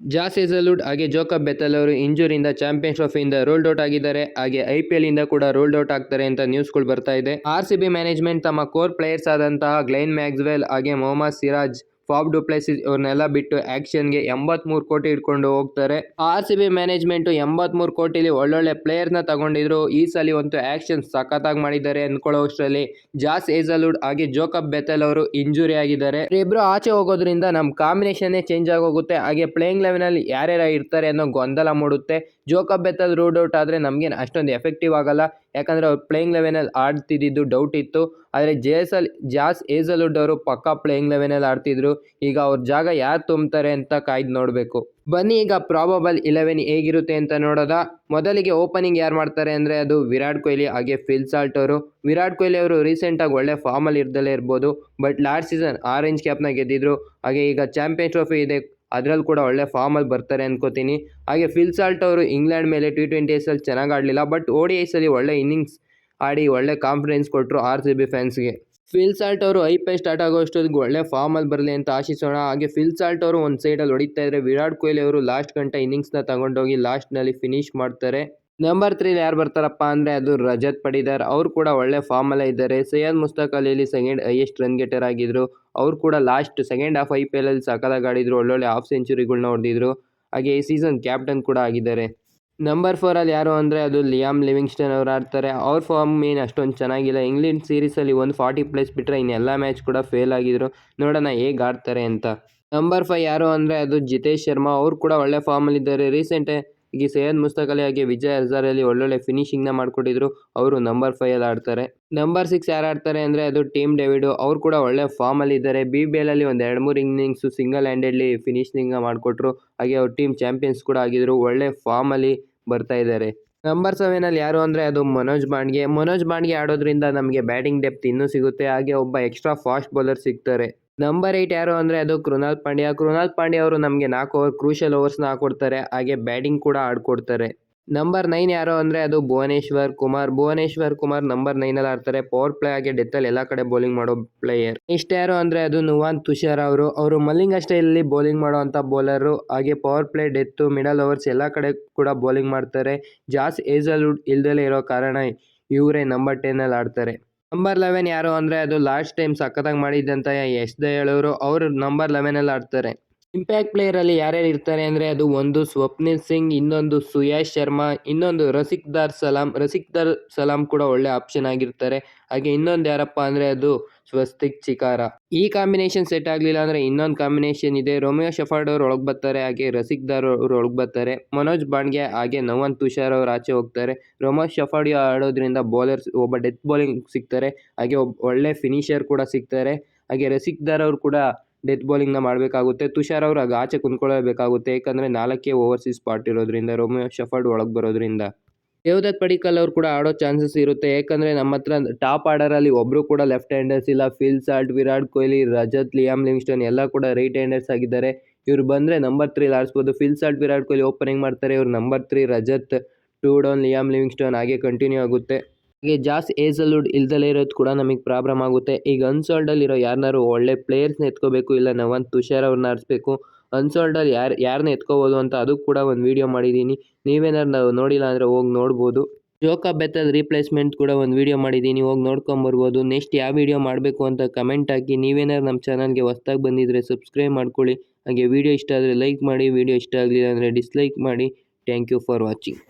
ಜಾಸ್ ಎಸಲ್ವುಡ್ ಹಾಗೆ Jacob Bethell ಅವರು ಇಂಜುರಿಯಿಂದ ಚಾಂಪಿಯನ್ಸ್ ಟ್ರೋಫಿಯಿಂದ ರೋಲ್ಡ್ ಔಟ್ ಆಗಿದ್ದಾರೆ. ಹಾಗೆ ಐ ಪಿ ಎಲ್ ಇಂದ ಕೂಡ ರೋಲ್ಡ್ ಔಟ್ ಆಗ್ತಾರೆ ಅಂತ ನ್ಯೂಸ್ಗಳು ಬರ್ತಾ ಇದೆ. ಆರ್ ಸಿ ಬಿ ಮ್ಯಾನೇಜ್ಮೆಂಟ್ ತಮ್ಮ ಕೋರ್ ಪ್ಲೇಯರ್ಸ್ ಆದಂತಹ ಗ್ಲೈನ್ ಮ್ಯಾಕ್ಸ್ವೆಲ್ ಹಾಗೆ ಮೊಹಮ್ಮದ್ ಸಿರಾಜ್ ಫಾಬ್ ಡುಪ್ಲೆಸಿಸ್ ಇವ್ರನ್ನೆಲ್ಲ ಬಿಟ್ಟು ಆಕ್ಷನ್ಗೆ ಎಂಬತ್ಮೂರು ಕೋಟಿ ಇಟ್ಕೊಂಡು ಹೋಗ್ತಾರೆ. ಆರ್ ಸಿ ಬಿ ಮ್ಯಾನೇಜ್ಮೆಂಟು ಎಂಬತ್ಮೂರು ಕೋಟಿಲಿ ಒಳ್ಳೊಳ್ಳೆ ಪ್ಲೇಯರ್ನ ತಗೊಂಡಿದ್ರು. ಈ ಸಲ ಒಂದು ಆ್ಯಕ್ಷನ್ ಸಖತ್ತಾಗಿ ಮಾಡಿದ್ದಾರೆ ಅಂದ್ಕೊಳ್ಳೋ ಅಷ್ಟರಲ್ಲಿ. ಜಾಸ್ ಏಜಲ್ವುಡ್ ಹಾಗೆ ಜೋಕಬ್ ಬೆತಲ್ ಅವರು ಇಂಜುರಿ ಆಗಿದ್ದಾರೆ. ಇಬ್ಬರು ಆಚೆ ಹೋಗೋದ್ರಿಂದ ನಮ್ಮ ಕಾಂಬಿನೇಷನ್ನೇ ಚೇಂಜ್ ಆಗೋಗುತ್ತೆ. ಹಾಗೆ ಪ್ಲೇಯಿಂಗ್ ಲೆವೆನಲ್ಲಿ ಯಾರ್ಯಾರು ಇರ್ತಾರೆ ಅನ್ನೋ ಗೊಂದಲ ಮೂಡುತ್ತೆ. ಜೋಕಬ್ ಬೆತಲ್ ರೂಡ್ ಔಟ್ ಆದರೆ ನಮಗೇನು ಅಷ್ಟೊಂದು ಎಫೆಕ್ಟಿವ್ ಆಗಲ್ಲ. ಯಾಕಂದರೆ ಅವ್ರು ಪ್ಲೇಯಿಂಗ್ ಲೆವೆನಲ್ಲಿ ಆಡ್ತಿದ್ದಿದ್ದು ಡೌಟ್ ಇತ್ತು. ಆದರೆ ಜೆ ಎಸ್ ಎಲ್ ಜಾಸ್ ಏಜಲ್ವುಡ್ ಅವರು ಪಕ್ಕಾ ಪ್ಲೇಯಿಂಗ್ ಲೆವೆನಲ್ಲಿ ಆಡ್ತಿದ್ರು. ಈಗ ಅವ್ರ ಜಾಗ ಯಾರು ತುಂಬ್ತಾರೆ ಅಂತ ಕಾಯ್ದು ನೋಡಬೇಕು. ಬನ್ನಿ ಈಗ ಪ್ರಾಬಬಲ್ ಇಲೆವೆನ್ ಹೇಗಿರುತ್ತೆ ಅಂತ ನೋಡೋದ. ಮೊದಲಿಗೆ ಓಪನಿಂಗ್ ಯಾರು ಮಾಡ್ತಾರೆ ಅಂದರೆ ಅದು ವಿರಾಟ್ ಕೊಹ್ಲಿ ಹಾಗೆ ಫಿಲ್ ಸಾಲ್ಟ್ ಅವರು. ವಿರಾಟ್ ಕೊಹ್ಲಿ ಅವರು ರೀಸೆಂಟಾಗಿ ಒಳ್ಳೆ ಫಾರ್ಮಲ್ಲಿ ಇರ್ದಲೇ ಇರ್ಬೋದು. ಬಟ್ ಲಾಸ್ಟ್ ಸೀಸನ್ ಆರೆಂಜ್ ಕ್ಯಾಪ್ನ ಗೆದ್ದಿದ್ರು. ಹಾಗೆ ಈಗ ಚಾಂಪಿಯನ್ ಟ್ರೋಫಿ ಇದೆ. ಅದರಲ್ಲಿ ಕೂಡ ಒಳ್ಳೆ ಫಾರ್ಮಲ್ಲಿ ಬರ್ತಾರೆ ಅಂದ್ಕೋತೀನಿ ಹಾಗೆ ಫಿಲ್ ಸಾಲ್ಟ್ ಅವರು ಇಂಗ್ಲೆಂಡ್ ಮೇಲೆ ಟಿ ಟ್ವೆಂಟಿ ಎಸಲ್ಲಿ ಚೆನ್ನಾಗಿ ಆಡಲಿಲ್ಲ ಬಟ್ ಓ ಡಿ ಐಸಲ್ಲಿ ಒಳ್ಳೆ ಇನ್ನಿಂಗ್ಸ್ ಆಡಿ ಒಳ್ಳೆ ಕಾನ್ಫಿಡೆನ್ಸ್ ಕೊಟ್ಟರು ಆರ್ ಸಿ ಬಿ ಫ್ಯಾನ್ಸ್ಗೆ ಫಿಲ್ ಸಾಲ್ಟ್ ಅವರು ಐ ಪಿ ಎಲ್ ಸ್ಟಾರ್ಟ್ ಆಗೋ ಅಷ್ಟೊತ್ತಿಗೆ ಒಳ್ಳೆ ಫಾರ್ಮಲ್ಲಿ ಬರಲಿ ಅಂತ ಆಶಿಸೋಣ. ಹಾಗೆ ಫಿಲ್ ಸಾಲ್ಟ್ ಅವರು ಒಂದು ಸೈಡಲ್ಲಿ ಹೊಡಿತಾ ಇದ್ದರೆ ವಿರಾಟ್ ಕೊಹ್ಲಿ ಅವರು ಲಾಸ್ಟ್ ಗಂಟೆ ಇನ್ನಿಂಗ್ಸ್ನ ತಗೊಂಡೋಗಿ ಲಾಸ್ಟ್ನಲ್ಲಿ ಫಿನಿಶ್ ಮಾಡ್ತಾರೆ. ನಂಬರ್ ತ್ರೀಲಿ ಯಾರು ಬರ್ತಾರಪ್ಪ ಅಂದರೆ ಅದು ರಜತ್ ಪಡಿದಾರ್. ಅವರು ಕೂಡ ಒಳ್ಳೆ ಫಾರ್ಮಲ್ಲೇ ಇದ್ದಾರೆ. ಸೈಯದ್ ಮುಸ್ತಾಕ್ ಅಲಿಲಿ ಸೆಕೆಂಡ್ ಹೈಯೆಸ್ಟ್ ರನ್ ಗೆಟರ್ ಆಗಿದ್ರು. ಅವರು ಕೂಡ last second half I P ಎಲಲ್ಲಿ ಸಕಾಲಾಗಿ ಆಡಿದರು ಒಳ್ಳೊಳ್ಳೆ ಹಾಫ್ ಸೆಂಚುರಿಗಳನ್ನ ಹೊಡೆದಿದ್ರು. ಹಾಗೆ ಈ ಸೀಸನ್ ಕ್ಯಾಪ್ಟನ್ ಕೂಡ ಆಗಿದ್ದಾರೆ. ನಂಬರ್ ಫೋರಲ್ಲಿ ಯಾರು ಅಂದರೆ ಅದು ಲಿಯಾಮ್ ಲಿವಿಂಗ್ಸ್ಟನ್ ಅವರು ಆಡ್ತಾರೆ. ಅವ್ರ ಫಾರ್ಮ್ ಏನು ಅಷ್ಟೊಂದು ಚೆನ್ನಾಗಿಲ್ಲ. ಇಂಗ್ಲೆಂಡ್ ಸೀರೀಸಲ್ಲಿ ಒಂದು ಫಾರ್ಟಿ ಪ್ಲೇಸ್ ಬಿಟ್ಟರೆ ಇನ್ನೆಲ್ಲ ಮ್ಯಾಚ್ ಕೂಡ ಫೇಲ್ ಆಗಿದ್ರು. ನೋಡೋಣ ಹೇಗೆ ಆಡ್ತಾರೆ ಅಂತ. ನಂಬರ್ ಫೈವ್ ಯಾರು ಅಂದರೆ ಅದು ಜಿತೇಶ್ ಶರ್ಮಾ. ಅವರು ಕೂಡ ಒಳ್ಳೆ ಫಾರ್ಮಲ್ಲಿದ್ದಾರೆ ರೀಸೆಂಟೇ ಈಗ ಸೈಯದ್ ಮುಸ್ತಕ್ ಅಲಿ ಹಾಗೆ ವಿಜಯ್ ಹಜಾರಲ್ಲಿ ಒಳ್ಳೊಳ್ಳೆ ಫಿನಿಶಿಂಗ್ನ ಮಾಡಿಕೊಟ್ಟಿದ್ರು. ಅವರು ನಂಬರ್ ಫೈವಲ್ಲಿ ಆಡ್ತಾರೆ. ನಂಬರ್ ಸಿಕ್ಸ್ ಯಾರು ಆಡ್ತಾರೆ ಅಂದರೆ ಅದು ಟೀಮ್ ಡೇವಿಡು ಅವರು ಕೂಡ ಒಳ್ಳೆ ಫಾರ್ಮಲ್ಲಿ ಇದ್ದಾರೆ. ಬಿ ಬಿ ಎಲಲ್ಲಿ ಒಂದು ಎರಡು ಮೂರು ಇನ್ನಿಂಗ್ಸು ಸಿಂಗಲ್ ಹ್ಯಾಂಡೆಡ್ಲಿ ಫಿನಿಶಿಂಗ್ನ ಮಾಡಿಕೊಟ್ರು. ಹಾಗೆ ಅವ್ರ ಟೀಮ್ ಚಾಂಪಿಯನ್ಸ್ ಕೂಡ ಆಗಿದ್ರು. ಒಳ್ಳೆ ಫಾರ್ಮಲ್ಲಿ ಬರ್ತಾ ಇದ್ದಾರೆ. ನಂಬರ್ ಸೆವೆನಲ್ಲಿ ಯಾರು ಅಂದರೆ ಅದು ಮನೋಜ್ ಬಾಂಡ್ಗೆ ಮನೋಜ್ ಬಾಂಡ್ಗೆ ಆಡೋದ್ರಿಂದ ನಮಗೆ ಬ್ಯಾಟಿಂಗ್ ಡೆಪ್ತ್ ಇನ್ನೂ ಸಿಗುತ್ತೆ. ಹಾಗೆ ಒಬ್ಬ ಎಕ್ಸ್ಟ್ರಾ ಫಾಸ್ಟ್ ಬೌಲರ್ ಸಿಗ್ತಾರೆ. ನಂಬರ್ ಏಯ್ಟ್ ಯಾರು ಅಂದರೆ ಅದು ಕೃಣಾಲ್ ಪಾಂಡ್ಯ. ಕೃಣಾಲ್ ಪಾಂಡ್ಯ ಅವರು ನಮಗೆ ನಾಲ್ಕು ಓವರ್ ಕ್ರೂಷಲ್ ಓವರ್ಸ್ನ ಹಾಕೊಡ್ತಾರೆ. ಹಾಗೆ ಬ್ಯಾಟಿಂಗ್ ಕೂಡ ಆಡ್ಕೊಡ್ತಾರೆ. ನಂಬರ್ ನೈನ್ ಯಾರು ಅಂದರೆ ಅದು ಭುವನೇಶ್ವರ್ ಕುಮಾರ್. ಭುವನೇಶ್ವರ್ ಕುಮಾರ್ ನಂಬರ್ ನೈನಲ್ಲಿ ಆಡ್ತಾರೆ. ಪವರ್ ಪ್ಲೇ ಹಾಗೆ ಡೆತ್ತಲ್ಲಿ ಎಲ್ಲ ಕಡೆ ಬೌಲಿಂಗ್ ಮಾಡೋ ಪ್ಲೇಯರ್ ಇಷ್ಟ ಯಾರು ಅಂದರೆ ಅದು ನುವಾನ್ ತುಷಾರ್ ಅವರು. ಅವರು ಮಲ್ಲಿಂಗ ಇಲ್ಲಿ ಬೌಲಿಂಗ್ ಮಾಡುವಂಥ ಬೌಲರು ಹಾಗೆ power play death middle overs ಎಲ್ಲ ಕಡೆ ಕೂಡ ಬೌಲಿಂಗ್ ಮಾಡ್ತಾರೆ. ಜಾಸ್ ಏಜಲ್ವುಡ್ ಇಲ್ದಲೇ ಇರೋ ಕಾರಣ ಇವರೇ ನಂಬರ್ ಟೆನ್ನಲ್ಲಿ ಆಡ್ತಾರೆ. ನಂಬರ್ ಲೆವೆನ್ ಯಾರು? ಅಂದರೆ ಅದು ಲಾಸ್ಟ್ ಟೈಮ್ ಸಖತ್ತಾಗಿ ಮಾಡಿದ್ದಂಥ ಎಸ್ ದೇ ಅವರು. ಅವರು ನಂಬರ್ ಲೆವೆನಲ್ಲಿ ಆಡ್ತಾರೆ. ಇಂಪ್ಯಾಕ್ಟ್ ಪ್ಲೇಯರಲ್ಲಿ ಯಾರ್ಯಾರು ಇರ್ತಾರೆ ಅಂದರೆ ಅದು ಒಂದು ಸ್ವಪ್ನಿಲ್ ಸಿಂಗ್, ಇನ್ನೊಂದು ಸುಯಾಶ್ ಶರ್ಮಾ, ಇನ್ನೊಂದು ರಸಿಕ್ದಾರ್ ಸಲಾಂ. ರಸಿಕ್ದಾರ್ ಸಲಾಂ ಕೂಡ ಒಳ್ಳೆ ಆಪ್ಷನ್ ಆಗಿರ್ತಾರೆ. ಹಾಗೆ ಇನ್ನೊಂದು ಯಾರಪ್ಪ ಅಂದರೆ ಅದು ಸ್ವಸ್ತಿಕ್ ಚಿಕಾರ. ಈ ಕಾಂಬಿನೇಷನ್ ಸೆಟ್ ಆಗಲಿಲ್ಲ ಅಂದರೆ ಇನ್ನೊಂದು ಕಾಂಬಿನೇಷನ್ ಇದೆ. ರೋಮಿಯೋ ಶೆಫರ್ಡ್ ಅವ್ರು ಒಳಗೆ ಬರ್ತಾರೆ, ಹಾಗೆ ರಸಿಕ್ದಾರ್ ಅವರು ಒಳಗೆ ಬರ್ತಾರೆ. ಮನೋಜ್ ಬಾಂಡ್ಗೆ, ಹಾಗೆ ನವನ್ ತುಷಾರ್ ಅವರು ಆಚೆ ಹೋಗ್ತಾರೆ. ರೋಮೋ ಶೆಫರ್ಡ್ ಆಡೋದ್ರಿಂದ ಬೌಲರ್ಸ್ ಒಬ್ಬ ಡೆತ್ ಬೌಲಿಂಗ್ ಸಿಗ್ತಾರೆ. ಹಾಗೆ ಒಬ್ಬ ಒಳ್ಳೆ ಫಿನಿಷರ್ ಕೂಡ ಸಿಗ್ತಾರೆ. ಹಾಗೆ ರಸಿಕ್ದಾರ್ ಅವರು ಕೂಡ ಡೆತ್ ಬೌಲಿಂಗ್ನ ಮಾಡಬೇಕಾಗುತ್ತೆ. ತುಷಾರ್ ಅವರು ಆಗ ಆಚೆ ಕುಂತ್ಕೊಳ್ಳೇಬೇಕಾಗುತ್ತೆ ಏಕೆಂದರೆ ನಾಲ್ಕೇ ಓವರ್ಸೀಸ್ ಸ್ಪಾಟ್ ಇರೋದ್ರಿಂದ ರೋಮಿಯೋ ಶಫರ್ಡ್ ಒಳಗೆ ಬರೋದ್ರಿಂದ. ದೇವದತ್ ಪಡಿಕಲ್ ಅವರು ಕೂಡ ಆಡೋ ಚಾನ್ಸಸ್ ಇರುತ್ತೆ. ಏಕೆಂದರೆ ನಮ್ಮ ಹತ್ರ ಟಾಪ್ ಆರ್ಡರಲ್ಲಿ ಒಬ್ಬರು ಕೂಡ ಲೆಫ್ಟ್ ಹ್ಯಾಂಡರ್ಸ್ ಇಲ್ಲ. Phil Salt Virat Kohli, Rajat Liam Livingstone ಎಲ್ಲ ಕೂಡ ರೈಟ್ ಹ್ಯಾಂಡರ್ಸ್ ಆಗಿದ್ದಾರೆ. ಇವ್ರು ಬಂದರೆ ನಂಬರ್ ತ್ರೀಲಿ ಆಡಿಸ್ಬೋದು. Phil Salt Virat Kohli opening ಮಾಡ್ತಾರೆ. ಇವ್ರು number three Rajat two down Liam Livingstone ಹಾಗೆ ಕಂಟಿನ್ಯೂ ಆಗುತ್ತೆ. ಹಾಗೆ ಜಾಸ್ ಏಜಲ್ಡ್ ಇಲ್ದಲೇ ಇರೋದು ಕೂಡ ನಮಗೆ ಪ್ರಾಬ್ಲಮ್ ಆಗುತ್ತೆ. ಈಗ ಅನ್ಸೋಲ್ಡಲ್ಲಿರೋ ಯಾರನ್ನಾರು ಒಳ್ಳೆ ಪ್ಲೇಯರ್ಸ್ನ ಎತ್ಕೋಬೇಕು ಇಲ್ಲ ನವನ್ ತುಷಾರ್ ಅವ್ರನ್ನ ಆಡಿಸ್ಬೇಕು ಅನ್ಸೋಲ್ಡಲ್ಲಿ ಯಾರು ಯಾರನ್ನ ಎತ್ಕೋಬೋದು ಅಂತ ಅದು ಕೂಡ ಒಂದು ವೀಡಿಯೋ ಮಾಡಿದ್ದೀನಿ. ನೀವೇನಾದ್ರು ನಾವು ನೋಡಿಲ್ಲ ಅಂದರೆ ಹೋಗಿ ನೋಡ್ಬೋದು. ಜೋಕಾ ಬೆತ್ತಲ್ ರೀಪ್ಲೇಸ್ಮೆಂಟ್ ಕೂಡ ಒಂದು ವಿಡಿಯೋ ಮಾಡಿದ್ದೀನಿ, ಹೋಗಿ ನೋಡ್ಕೊಂಬರ್ಬೋದು ನೆಕ್ಸ್ಟ್ ಯಾವ ವಿಡಿಯೋ ಮಾಡಬೇಕು ಅಂತ ಕಮೆಂಟ್ ಹಾಕಿ. ನೀವೇನಾದ್ರು ನಮ್ಮ ಚಾನಲ್ಗೆ ಹೊಸ್ದಾಗಿ ಬಂದಿದ್ದರೆ ಸಬ್ಸ್ಕ್ರೈಬ್ ಮಾಡ್ಕೊಳ್ಳಿ. ಹಾಗೆ ವಿಡಿಯೋ ಇಷ್ಟ ಆದರೆ ಲೈಕ್ ಮಾಡಿ, ವೀಡಿಯೋ ಇಷ್ಟ ಆಗಲಿಲ್ಲ ಅಂದರೆ ಡಿಸ್ಲೈಕ್ ಮಾಡಿ. Thank you for watching.